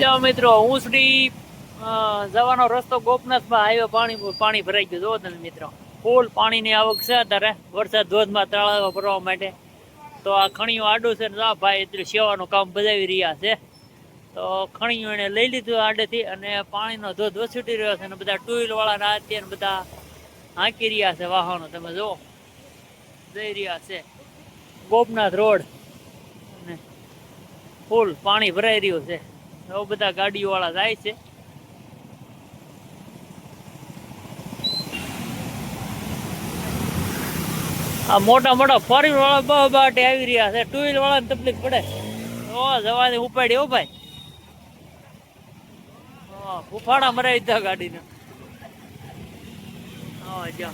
જો મિત્રો ઊંસડી જવાનો રસ્તો ગોપનાથમાં હાઈવે પાણી પાણી ભરાઈ ગયું. જો તમે મિત્રો, ફૂલ પાણીની આવક છે અત્યારે. વરસાદ ધોધમાં તળાવ ભરવા માટે. તો આ ખણીઓ આડું છે ને આ ભાઈ એટલે સેવાનું કામ બજાવી રહ્યા છે. તો ખણીઓ એને લઈ લીધું આડેથી અને પાણીનો ધોધ વસૂટી રહ્યો છે અને બધા ટુ વ્હીલ વાળા અત્યારે બધા હાંકી રહ્યા છે વાહનો. તમે જુઓ, જઈ રહ્યા છે. ગોપનાથ રોડ. અને ફૂલ પાણી ભરાઈ રહ્યું છે. બહુ બધા ગાડીઓ વાળા જાય છે. આ મોટા મોટા ફોર વાળા બહુ બાટે આવી રહ્યા છે. ટુ વ્હીલ વાળાને તકલીફ પડે. ઓ જવાની ઉપાડી હો ભાઈ. ફૂફાડા મરાવી દીધા ગાડીને. હા, જો.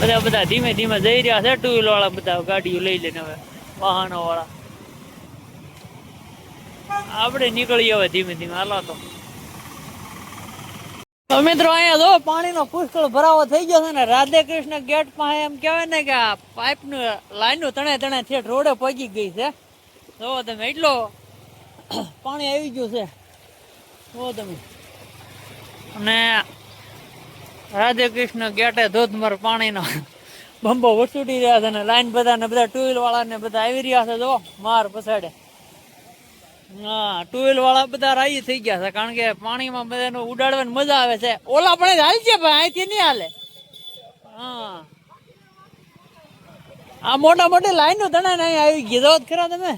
બધા બધા ધીમે ધીમે જઈ રહ્યા છે ટુ વ્હીલ વાળા બધા ગાડીઓ લઈ લઈને હવે વાહનો વાળા આપણે નીકળીએ હવે ધીમે ધીમે, હાલો તો. મિત્રો અહીંયા જો, પાણીનો પુષ્કળ ભરાવો થઈ ગયો છે ને, રાધે કૃષ્ણ ગેટ પાસે એમ કહેવાય ને કે આ પાઇપનું લાઈનનું તણે તણે ઠેઠ રોડે પહોંચી ગઈ છે. જો તમે એટલો પાણી આવી ગયું છે. જો તમે. અને રાધે કૃષ્ણ ગેટે ધોધમાર પાણીનો. બંબો વસૂટી રહ્યા છે ને લાઈન બધા ને બધા ટુ વ્હીલ વાળા ને બધા આવી રહ્યા છે. જો, માર પછાડે. હા ટુ વ્હીલ વાળા બધા રાહી થઈ ગયા છે કારણ કે પાણીમાં બધાને ઉડાડવાની મજા આવે છે. ઓલા પણ હાલ છે ભાઈ, અહીંથી નહીં હાલે. હા. આ મોટા મોટી લાઈનો તણાને ને આવી જો ખરા તમે.